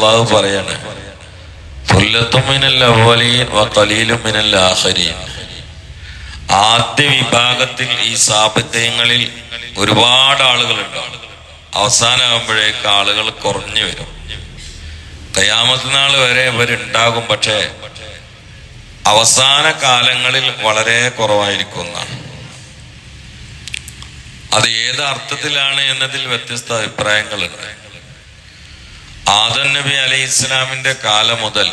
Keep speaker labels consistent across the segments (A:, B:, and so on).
A: അള്ളാഹു പറയാണ്. ആദ്യ വിഭാഗത്തിൽ ഈ സാപത്യങ്ങളിൽ ഒരുപാട് ആളുകളുണ്ടാവും. അവസാനമാകുമ്പോഴേക്ക് ആളുകൾ കുറഞ്ഞു വരും. കയാമത്തിനാൾ വരെ ഇവരുണ്ടാകും പക്ഷേ അവസാന കാലങ്ങളിൽ വളരെ കുറവായിരിക്കും എന്നാണ് അത് ഏത് അർത്ഥത്തിലാണ് എന്നതിൽ വ്യത്യസ്ത അഭിപ്രായങ്ങളുണ്ട്. ആദൻ നബി അലൈഹി ഇസ്ലാമിന്റെ കാലം മുതൽ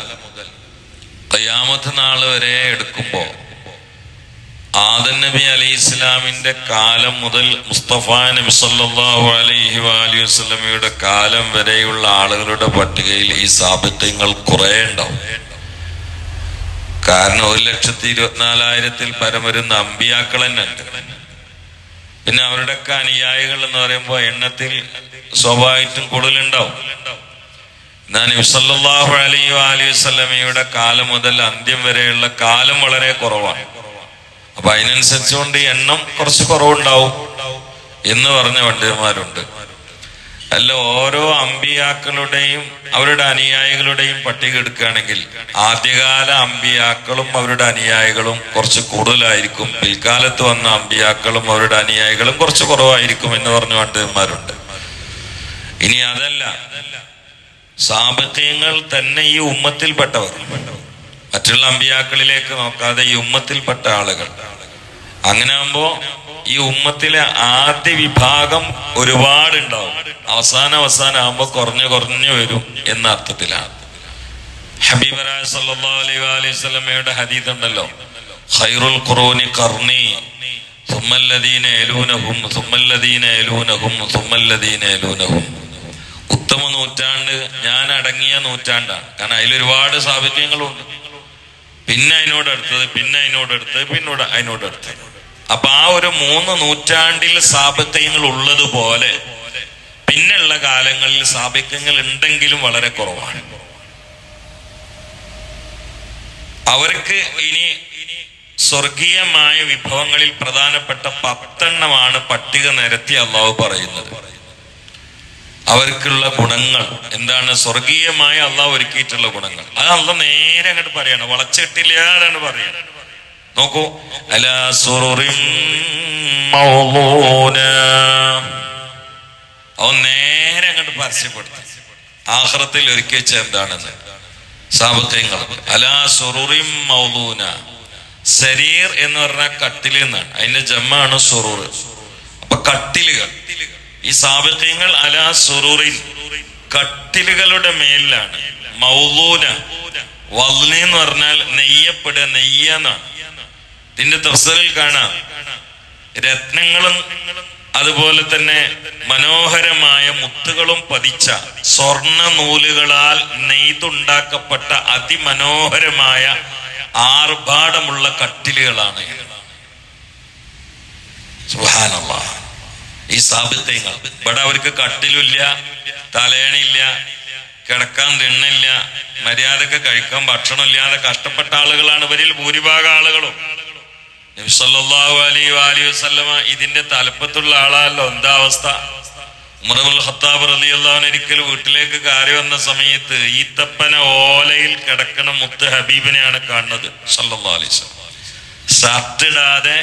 A: കയ്യാമത്ത് നാൾ വരെ എടുക്കുമ്പോ ആദൻ നബി അലൈഹി ഇസ്ലാമിന്റെ കാലം മുതൽ മുസ്തഫ നബി സല്ലല്ലാഹു അലൈഹി വാലി വസ്ലമിയുടെ കാലം വരെയുള്ള ആളുകളുടെ പട്ടികയിൽ ഈ സാബിത്യങ്ങൾ കുറെ ഉണ്ടാവും. കാരണം ഒരു ലക്ഷത്തി ഇരുപത്തിനാലായിരത്തിൽ പരം വരുന്ന അമ്പിയാക്കൾ തന്നെ ഉണ്ട്. പിന്നെ അവരുടെയൊക്കെ അനുയായികൾ എന്ന് പറയുമ്പോൾ എണ്ണത്തിൽ സ്വാഭാവികമായിട്ടും കൂടുതലുണ്ടാവും. നബിസല്ലാഹു അലൈ അലൈഹി വസല്ലമയുടെ കാലം മുതൽ അന്ത്യം വരെയുള്ള കാലം വളരെ കുറവാണ്. അപ്പൊ അതിനനുസരിച്ചുകൊണ്ട് എണ്ണം കുറച്ച് കുറവുണ്ടാവും എന്ന് പറഞ്ഞ പണ്ഡിതന്മാരുണ്ട്. അല്ല ഓരോ അമ്പിയാക്കളുടെയും അവരുടെ അനുയായികളുടെയും പട്ടിക എടുക്കുകയാണെങ്കിൽ ആദ്യകാല അമ്പിയാക്കളും അവരുടെ അനുയായികളും കുറച്ച് കൂടുതലായിരിക്കും. പിൽക്കാലത്ത് വന്ന അമ്പിയാക്കളും അവരുടെ അനുയായികളും കുറച്ച് കുറവായിരിക്കും എന്ന് പറഞ്ഞ പണ്ഡിതന്മാരുണ്ട്. ഇനി അതല്ല. സാമ്പത്തികങ്ങൾ തന്നെ ഈ ഉമ്മത്തിൽപ്പെട്ടവർ. മറ്റുള്ള അമ്പിയാക്കളിലേക്ക് നോക്കാതെ ഈ ഉമ്മത്തിൽപ്പെട്ട ആളുകൾ. അങ്ങനെ ആകുമ്പോ ഈ ഉമ്മത്തിലെ ആദ്യ വിഭാഗം ഒരുപാട് ഉണ്ടാവും അവസാന അവസാനം ആകുമ്പോ കുറഞ്ഞു കുറഞ്ഞു വരും എന്ന അർത്ഥത്തിലാണ് ഹബീബരായ സല്ലല്ലാഹു അലൈഹി വഅലൈഹി വസല്ലമയുടെ ഹദീസ് ഉണ്ടല്ലോ. ഖൈറുൽ ഖുറൂനി ഖർനി സുമല്ലദീന യലൂനഹും സുമല്ലദീന യലൂനഹും സുമല്ലദീന യലൂനഹും. ഉത്തമ നൂറ്റാണ്ട് ഞാൻ അടങ്ങിയ നൂറ്റാണ്ടാണ്. കാരണം അതിൽ ഒരുപാട് സാഹിത്യങ്ങളുണ്ട്. പിന്നെ അതിനോട് അടുത്തത് പിന്നെ അതിനോട് അടുത്തത് പിന്നോട് അതിനോട് അടുത്തത്. അപ്പൊ ആ ഒരു മൂന്ന് നൂറ്റാണ്ടിൽ സാപത്യങ്ങൾ ഉള്ളതുപോലെ പിന്നെയുള്ള കാലങ്ങളിൽ സാപത്യങ്ങൾ ഉണ്ടെങ്കിലും വളരെ കുറവാണ്. അവർക്ക് ഇനി സ്വർഗീയമായ വിഭവങ്ങളിൽ പ്രധാനപ്പെട്ട പത്തെണ്ണമാണ് പട്ടിക നിരത്തി അള്ളാഹു പറയുന്നത്. അവർക്കുള്ള ഗുണങ്ങൾ എന്താണ്? സ്വർഗീയമായ അള്ളാഹ് ഒരുക്കിയിട്ടുള്ള ഗുണങ്ങൾ. അത് അള്ള നേരെ അങ്ങോട്ട് പറയാണ്. വളച്ചിട്ടില്ലാതാണ് പറയാണ്. നോക്കൂ. അലാ സുറിം. അവൻ നേരെ അങ്ങോട്ട് പരസ്യപ്പെടുത്തി. ആഹ്റത്തിൽ ഒരുക്കി വെച്ച എന്താണെന്ന്? സാമ്പത്തികങ്ങൾ. അലാ സുറുറിം മൗലൂന സരീർ എന്ന് പറഞ്ഞ കട്ടിൽ എന്നാണ് അതിന്റെ ജമ്മാണ് സുറൂർ. അപ്പൊ കട്ടിലുകൾ. ഈ സാബിത്യങ്ങൾ അലാ സുറൂറിൻ കട്ടിലുകളുടെ മേലിലാണ്. മൗലൂന വൽനി എന്ന് പറഞ്ഞാൽ നെയ്യപ്പെടുക നെയ്യാന്നാണ് ഇതിന്റെ തഫ്സറിൽ കാണാം. രത്നങ്ങളും അതുപോലെ തന്നെ മനോഹരമായ മുത്തുകളും പതിച്ച സ്വർണ നൂലുകളാൽ നെയ്തുണ്ടാക്കപ്പെട്ട അതിമനോഹരമായ ആർഭാടമുള്ള കട്ടിലുകളാണ് സുബ്ഹാനല്ലാഹ്. ഈ സാബിത്യങ്ങൾ ഇവിടെ അവർക്ക് കട്ടിലില്ല തലേണില്ല കിടക്കാൻ തിണ്ണില്ല മര്യാദയ്ക്ക് കഴിക്കാൻ ഭക്ഷണമില്ലാതെ കഷ്ടപ്പെട്ട ആളുകളാണ്. ഇവരിൽ ഭൂരിഭാഗം ആളുകളും. നബി സല്ലല്ലാഹു അലൈഹി വസ്ലമ ഇതിന്റെ തലപ്പത്തുള്ള ആളാണല്ലോ. എന്താ അവസ്ഥ? ഉമറുൽ ഖത്താബ് റളിയല്ലാഹു അൻഹു ഒരിക്കൽ വീട്ടിലേക്ക് കയറി വന്ന സമയത്ത് ഈത്തപ്പന ഓലയിൽ കിടക്കണ മുത്ത് ഹബീബിനെയാണ് കാണുന്നത്. സല്ലാ അലൈഹി വസല്ലം. ഷർട്ട് ഇടാതെ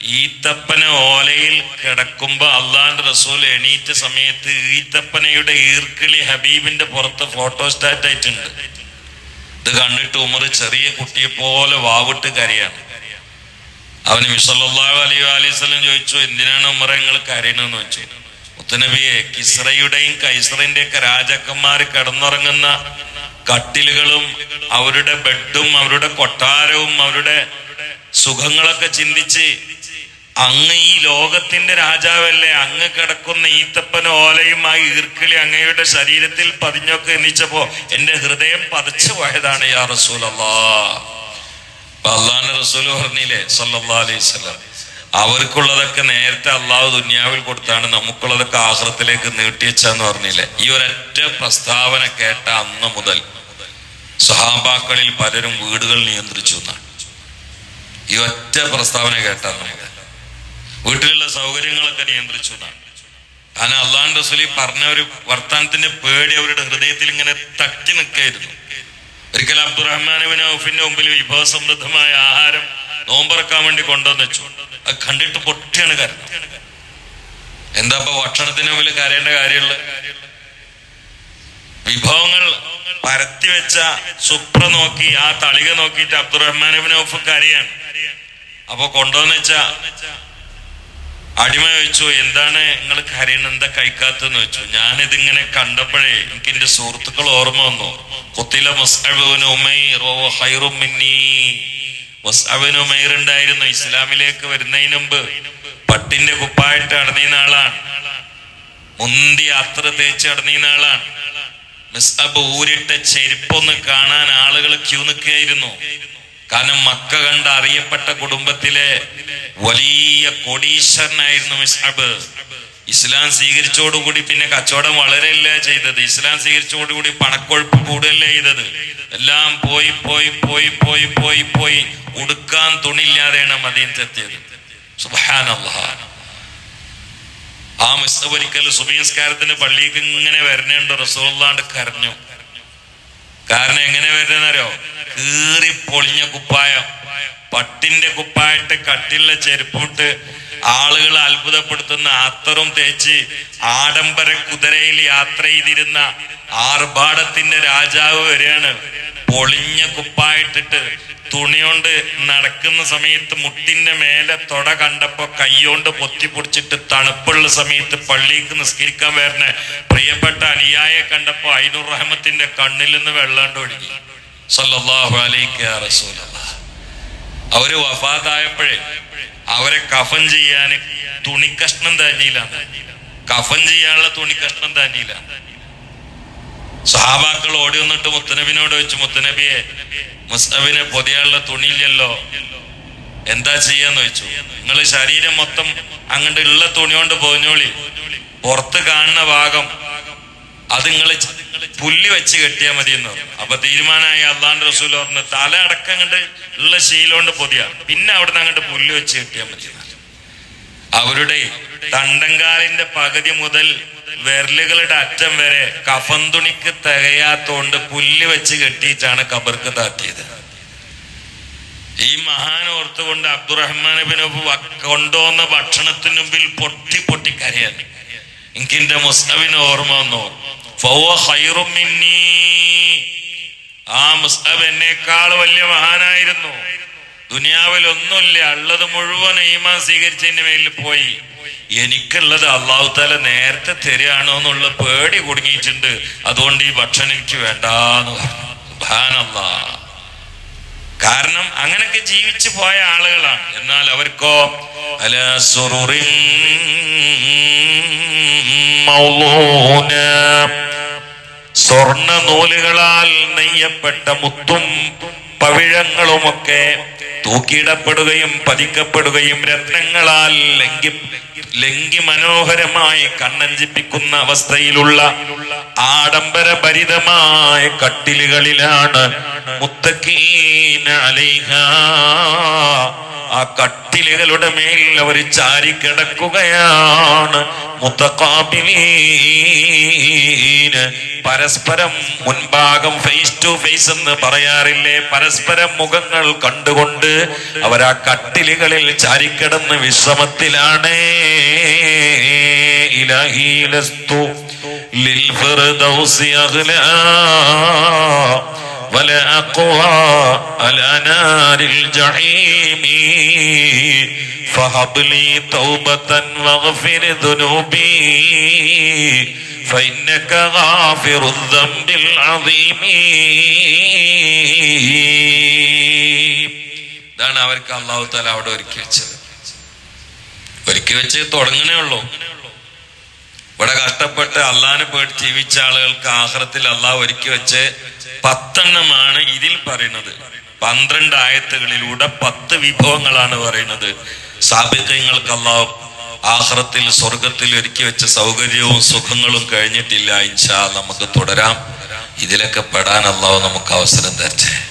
A: ഈത്തപ്പന ഓലയിൽ കിടക്കുമ്പോ അള്ളാന്റെ റസൂൽ എണീറ്റ സമയത്ത് ഈത്തപ്പനയുടെ ഈർക്കിളി ഹബീബിന്റെ പുറത്ത് ഫോട്ടോസ്റ്റാറ്റ് ആയിട്ടുണ്ട്. ഇത് കണ്ടിട്ട് ഉമർ ചെറിയ കുട്ടിയെ പോലെ വാവിട്ട് കരയാണ്. അവന് മിസല്ലാഹു അലൈഹി അലൈവല്ലം ചോദിച്ചു എന്തിനാണ് ഉമറ നിങ്ങൾ കരയണെന്ന് വെച്ചു മുത്തനബിയെ കിസ്രയുടെയും കൈസറിന്റെ ഒക്കെ രാജാക്കന്മാർ കിടന്നുറങ്ങുന്ന കട്ടിലുകളും അവരുടെ ബെഡും അവരുടെ കൊട്ടാരവും അവരുടെ സുഖങ്ങളൊക്കെ ചിന്തിച്ച് അങ്ങ് ഈ ലോകത്തിന്റെ രാജാവല്ലേ? അങ്ങ് കിടക്കുന്ന ഈത്തപ്പന ആ ഈർക്കിളി അങ്ങയുടെ ശരീരത്തിൽ പതിഞ്ഞൊക്കെ എന്നിച്ചപ്പോ എന്റെ ഹൃദയം പതച്ചു പോയതാണ് യാ റസൂൽ അള്ളാന്റെ റസൂൽ പറഞ്ഞില്ലേ സല്ലല്ലാ അലൈഹി അവർക്കുള്ളതൊക്കെ നേരത്തെ അള്ളാഹു ദുന്യാവിൽ കൊടുത്താണ് നമുക്കുള്ളതൊക്കെ ആഹ്ലത്തിലേക്ക് നീട്ടിവെച്ചാന്ന് പറഞ്ഞില്ലേ. ഈ ഒരൊറ്റ പ്രസ്താവന കേട്ട അന്ന് മുതൽ സഹാബാക്കളിൽ പലരും വീടുകൾ നിയന്ത്രിച്ചു എന്നാണ്. ഈ ഒറ്റ പ്രസ്താവന കേട്ട അന്ന് മുതൽ. വീട്ടിലുള്ള സൗകര്യങ്ങളൊക്കെ നിയന്ത്രിച്ചു അങ്ങനെ അള്ളാഹു റസൂലി പറഞ്ഞ ഒരു വർത്താനത്തിന്റെ പേടി അവരുടെ ഹൃദയത്തിൽ ഇങ്ങനെ തട്ടി നിൽക്കായിരുന്നു ഒരിക്കൽ അബ്ദുറഹ്മാനുവിന് ഔഫിന്റെ മുമ്പിൽ വിഭവസമൃദ്ധമായ ആഹാരം നോമ്പറക്കാൻ വേണ്ടി കൊണ്ടുവന്ന് വെച്ചു. അത് കണ്ടിട്ട് പൊട്ടിയാണ് കരുത് എന്താ ഇപ്പൊ ഭക്ഷണത്തിന് മുമ്പിൽ കരയേണ്ട കാര്യമുള്ള വിഭവങ്ങൾ പരത്തി വെച്ച സുപ്ര നോക്കി ആ തളിക നോക്കിയിട്ട് അബ്ദുറഹ്മാനുവിന് ഔഫ് കരയാണ് അപ്പൊ കൊണ്ടുവന്ന് അടിമ ചോദിച്ചു എന്താണ് നിങ്ങൾ കരയണ എന്താ കഴിക്കാത്തെന്ന് ഞാൻ ഇതിങ്ങനെ കണ്ടപ്പോഴേ എനിക്ക് എന്റെ സുഹൃത്തുക്കൾ ഓർമ്മ വന്നു. കൊത്തില ഹൈറും മിന്നി. ഉണ്ടായിരുന്നു. ഇസ്ലാമിലേക്ക് വരുന്നതിന് മുമ്പ് പട്ടിന്റെ കുപ്പായിട്ട് അടങ്ങിയ ആളാണ്. മുന്തി അത്ര തേച്ച് അടങ്ങിയ ആളാണ്. മിസ്അബ് ഊരിട്ട ചെരുപ്പൊന്ന് കാണാൻ ആളുകൾ ക്യൂ നിൽക്കുകയായിരുന്നു. കാരണം മക്ക കണ്ട അറിയപ്പെട്ട കുടുംബത്തിലെ വലിയ കൊടീശ്വരനായിരുന്നു മിസ്അബ് ഇസ്ലാം സ്വീകരിച്ചോടുകൂടി പിന്നെ കച്ചവടം വളരെയല്ല ചെയ്തത്. ഇസ്ലാം സ്വീകരിച്ചോടുകൂടി പണക്കൊഴുപ്പ് കൂടുതലല്ലേ ചെയ്തത്. എല്ലാം പോയി പോയി പോയി പോയി പോയി പോയി ഉടുക്കാൻ തുണിയില്ലാതെയാണ് മദീനത്തെത്തിയത് സുബാനല്ലാ ആ മിസ്സബ് ഒരിക്കൽ സുബിയസ്കാരത്തിന് പള്ളിക്ക് ഇങ്ങനെ വരണേണ്ട റസൂള്ളാണ്ട് കരഞ്ഞു. കാരണം എങ്ങനെ വരുന്നറിയോ കീറി പൊളിഞ്ഞ കുപ്പായം. പട്ടിന്റെ കുപ്പായിട്ട് കട്ടിലെ ചെരുപ്പിട്ട് ആളുകൾ അത്ഭുതപ്പെടുത്തുന്ന അത്തറും തേച്ച് ആഡംബര കുതിരയിൽ യാത്ര ചെയ്തിരുന്ന ആർഭാടത്തിന്റെ രാജാവ് വരെയാണ്. പൊളിഞ്ഞ കുപ്പായിട്ടിട്ട് തുണിയോണ്ട് നടക്കുന്ന സമയത്ത് മുട്ടിന്റെ മേലെ തൊട കണ്ടപ്പോ കൈയോണ്ട് പൊത്തി പൊടിച്ചിട്ട് തണുപ്പുള്ള സമയത്ത് പള്ളിക്ക് നിസ്കരിക്കാൻ വരുന്ന പ്രിയപ്പെട്ട അനുയായെ കണ്ടപ്പോ അയിനുറഹമത്തിന്റെ റഹ്മത്തിന്റെ കണ്ണിൽ നിന്ന് വെള്ളാണ്ട് ഒഴുകി. സല്ലല്ലാഹു അലൈഹി യാ റസൂലല്ലാഹ് അവർ വഫാത്തായപ്പോഴേ അവരെ കഫൻ ചെയ്യാൻ തുണിക്കഷ്ണം തന്നെയില്ല കഫൻ ചെയ്യാനുള്ള തുണിക്കഷ്ണം തന്നെയില്ല സഹാബാക്കൾ ഓടി വന്നിട്ട് മുത്തനബിനോട് വെച്ച് മുത്തനബിയെ മുസ്തബിനെ പൊതിയാനുള്ള തുണിയില്ലല്ലോ. എന്താ ചെയ്യാന്ന് വെച്ചു നിങ്ങൾ ശരീരം മൊത്തം അങ്ങോട്ട് ഉള്ള തുണി കൊണ്ട് പോഞ്ഞോളി പുറത്ത് കാണുന്ന ഭാഗം അത് നിങ്ങൾ പുല്ലി വെച്ച് കെട്ടിയാൽ മതി എന്ന് അപ്പൊ തീരുമാനമായി അള്ളാന്റെ റസൂൽ പറഞ്ഞു തല അടക്കം കണ്ട് ഉള്ള ശീലോണ്ട് പൊതിയ. പിന്നെ അവിടുന്ന് അങ്ങോട്ട് പുല്ല് വെച്ച് കെട്ടിയാൽ മതി അവരുടെ തണ്ടങ്കാലിന്റെ പകുതി മുതൽ വിരലുകളുടെ അറ്റം വരെ കഫൻ തുണിക്ക് തികയാത്തോണ്ട് പുല്ല് വെച്ച് കെട്ടിയിട്ടാണ് കബർക്ക് താത്തിയത്. ഈ മഹാൻ ഓർത്തുകൊണ്ട് അബ്ദുറഹ്മാൻ ബിനോബ് കൊണ്ടുവന്ന ഭക്ഷണത്തിന് മുമ്പിൽ പൊട്ടി പൊട്ടി കരയാൻ എനിക്ക് എന്റെ മുസ്തവിന് ഓർമ്മ വന്നു. ആ മുസ്തബ് എന്നേക്കാൾ വലിയ മഹാനായിരുന്നു. ദുനിയാവിൽ ഒന്നുമില്ല ഉള്ളത് മുഴുവൻ ഈമാൻ സ്വീകരിച്ചതിന്റെ മേലിൽ പോയി. എനിക്കുള്ളത് അള്ളാഹു താല നേരത്തെ തരികയാണോ എന്നുള്ള പേടി കുടുങ്ങിയിട്ടുണ്ട്. അതുകൊണ്ട് ഈ ഭക്ഷണം എനിക്ക് വേണ്ടാന്ന് പറഞ്ഞു. കാരണം അങ്ങനൊക്കെ ജീവിച്ചു പോയ ആളുകളാണ്. എന്നാൽ അവർക്കോ അല സുറുറിൻ സ്വർണ നൂലുകളാൽ നെയ്യപ്പെട്ട മുത്തും പവിഴങ്ങളുമൊക്കെ തൂക്കിയിടപ്പെടുകയും പതിക്കപ്പെടുകയും രത്നങ്ങളാൽ ലംഘി മനോഹരമായി കണ്ണഞ്ചിപ്പിക്കുന്ന അവസ്ഥയിലുള്ള ആഡംബരഭരിതമായ കട്ടിലുകളിലാണ് ആ കട്ടിലുകളുടെ മേൽ അവർ ചാരിക്കിടക്കുകയാണ്. മുത്തക്കാബിലീന് പരസ്പരം മുൻഭാഗം ഫേസ് ടു ഫേസ് എന്ന് പറയാറില്ലേ? പരസ്പരം മുഖങ്ങൾ കണ്ടുകൊണ്ട് അവർ ആ കട്ടിലുകളിൽ ചാരിക്കിടന്ന് വിശ്രമത്തിലാണ്. ഇലഹീലസ്തു للفردوس أغلى ولا أقوى على نار الجحيم فهب لي توبة واغفر ذنوبي فإنك غافر الذنب العظيم ഇതാണ് അവർക്ക് അള്ളാഹു താല അവിടെ ഒരുക്കി വെച്ചത് ഒരുക്കി വെച്ച് തുടങ്ങണേ ഉള്ളൂ. ഇവിടെ കഷ്ടപ്പെട്ട് അള്ളാഹിനെ പേടി ജീവിച്ച ആളുകൾക്ക് ആഹ്റത്തിൽ അള്ളാഹ് ഒരുക്കി വെച്ച് പത്തെണ്ണമാണ് ഇതിൽ പറയുന്നത്. പന്ത്രണ്ട് ആയത്തുകളിലൂടെ പത്ത് വിഭവങ്ങളാണ് പറയുന്നത്. സാബികങ്ങൾക്ക് അള്ളാഹ് ആഹ്റത്തിൽ സ്വർഗത്തിൽ ഒരുക്കി വെച്ച സൗകര്യവും സുഖങ്ങളും കഴിഞ്ഞിട്ടില്ല. ഇൻഷാ നമുക്ക് തുടരാം. ഇതിലൊക്കെ പെടാൻ അള്ളാഹു നമുക്ക് അവസരം തരട്ടെ.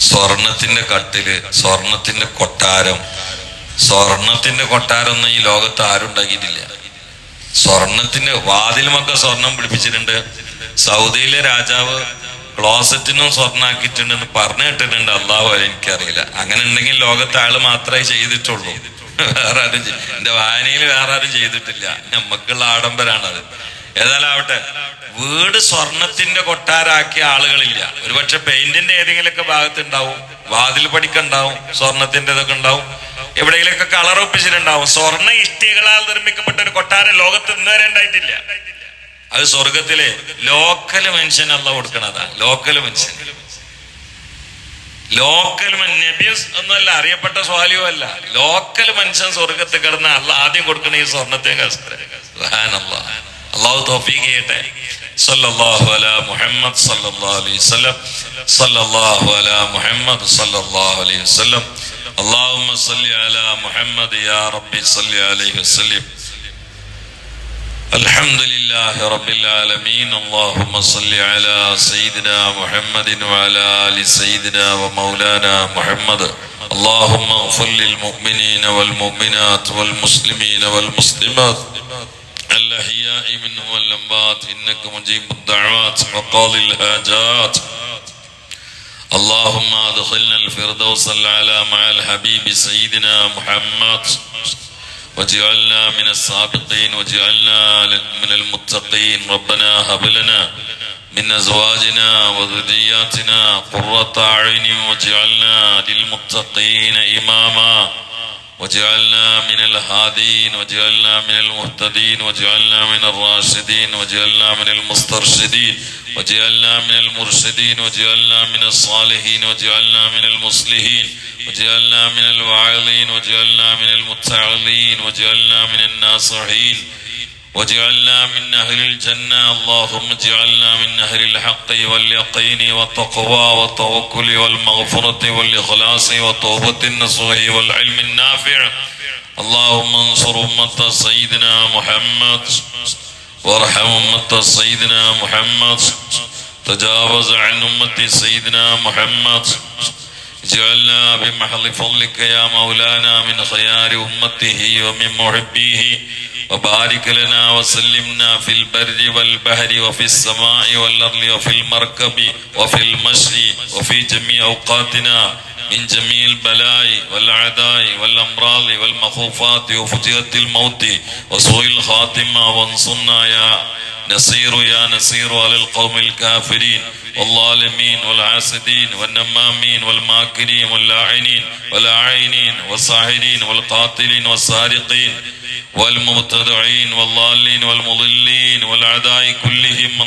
A: സ്വർണത്തിന്റെ കട്ടിൽ സ്വർണത്തിന്റെ കൊട്ടാരം സ്വർണത്തിന്റെ കൊട്ടാരൊന്നും ഈ ലോകത്ത് ആരും ഉണ്ടാക്കിയിട്ടില്ല. സ്വർണത്തിന്റെ വാതിലുമൊക്കെ സ്വർണം പിടിപ്പിച്ചിട്ടുണ്ട്. സൗദിയിലെ രാജാവ് ക്ലോസറ്റിനും സ്വർണാക്കിയിട്ടുണ്ടെന്ന് പറഞ്ഞു കേട്ടിട്ടുണ്ട്. അള്ളാഹു എനിക്കറിയില്ല. അങ്ങനെ ഉണ്ടെങ്കിൽ ലോകത്തെ ആൾ മാത്രമേ ചെയ്തിട്ടുള്ളൂ. വേറെ ആരും എന്റെ വായനയിൽ വേറെ ആരും ചെയ്തിട്ടില്ല. നമ്മക്കുള്ള ആഡംബരാണത്. ഏതായാലും ആവട്ടെ വീട് സ്വർണത്തിന്റെ കൊട്ടാരാക്കിയ ആളുകളില്ല. ഒരുപക്ഷെ പെയിന്റിന്റെ ഏതെങ്കിലുമൊക്കെ ഭാഗത്ത് ഉണ്ടാവും വാതിൽ പടിക്കുണ്ടാവും സ്വർണത്തിന്റെ ഇതൊക്കെ ഉണ്ടാവും. എവിടെയെങ്കിലൊക്കെ കളർ ഒപ്പിച്ചിട്ടുണ്ടാവും. സ്വർണ ഇഷ്ടികളാൽ നിർമ്മിക്കപ്പെട്ട ഒരു കൊട്ടാരം ലോകത്ത് ഇന്ന് വരെ ഉണ്ടായിട്ടില്ല. അത് സ്വർഗത്തിലെ ലോക്കൽ മനുഷ്യൻ അല്ല കൊടുക്കണതാ. ലോക്കൽ മനുഷ്യൻ. ലോക്കൽ നബിയസ് ഒന്നുമല്ല അറിയപ്പെട്ട സ്വാലിയോ അല്ല. ലോക്കൽ മനുഷ്യൻ സ്വർഗത്തിൽ കിടന്ന അല്ല ആദ്യം കൊടുക്കണ ഈ സ്വർണത്തെ അള്ളാഹു സല്ലല്ലാഹു അലാ മുഹമ്മദ് അലൈഹി സല്ലല്ലാഹു അലാ മുഹമ്മദ് അലൈഹി വസല്ലം. اللهم صل على محمد يا ربي صل عليه وسلم الحمد لله رب العالمين اللهم صل على سيدنا محمد وعلى ال سيدنا ومولانا محمد اللهم اغفر للمؤمنين والمؤمنات والمسلمين والمسلمات الأحياء منهم والأموات إنك مجيب الدعوات وقاضي الحاجات اللهم ادخلنا الفردوس الأعلى مع الحبيب سيدنا محمد واجعلنا من السابقين واجعلنا من المتقين ربنا هب لنا من ازواجنا وذرياتنا قرة اعين واجعلنا للمتقين اماما واجعلنا من الهادين واجعلنا من المهتدين واجعلنا من الراشدين واجعلنا من المسترشدين واجعلنا من المرشدين واجعلنا من الصالحين واجعلنا من المصلحين واجعلنا من الواعظين واجعلنا من المتعظين واجعلنا من الناصحين واجعلنا من أهل الجنة. اللهم اجعلنا من أهل الحق واليقين والتقوى والتوكل والمغفرة والإخلاص وتوبة النصوح والعلم النافع. اللهم انصر أمة سيدنا محمد. وارحم أمة سيدنا محمد. تجاوز عن أمة سيدنا محمد. اجعلنا بمحض فضلك يا مولانا من خيار أمته ومن محبيه. وبارك لنا وسلمنا في البر والبحر وفي السماء والأرض وفي المركب وفي المشي وفي جميع أوقاتنا من جميع البلاء والأعداء والأمراض والمخوفات وفتية الموت وسوء الخاتمة وانصرنا يا نصير يا نصير على القوم الكافرين والظالمين والعاسدين والنمامين والماكرين واللاعنين واللاعينين والساحرين والقاتلين والسارقين والمبتدعين والضالين والمضلين والأعداء كلهم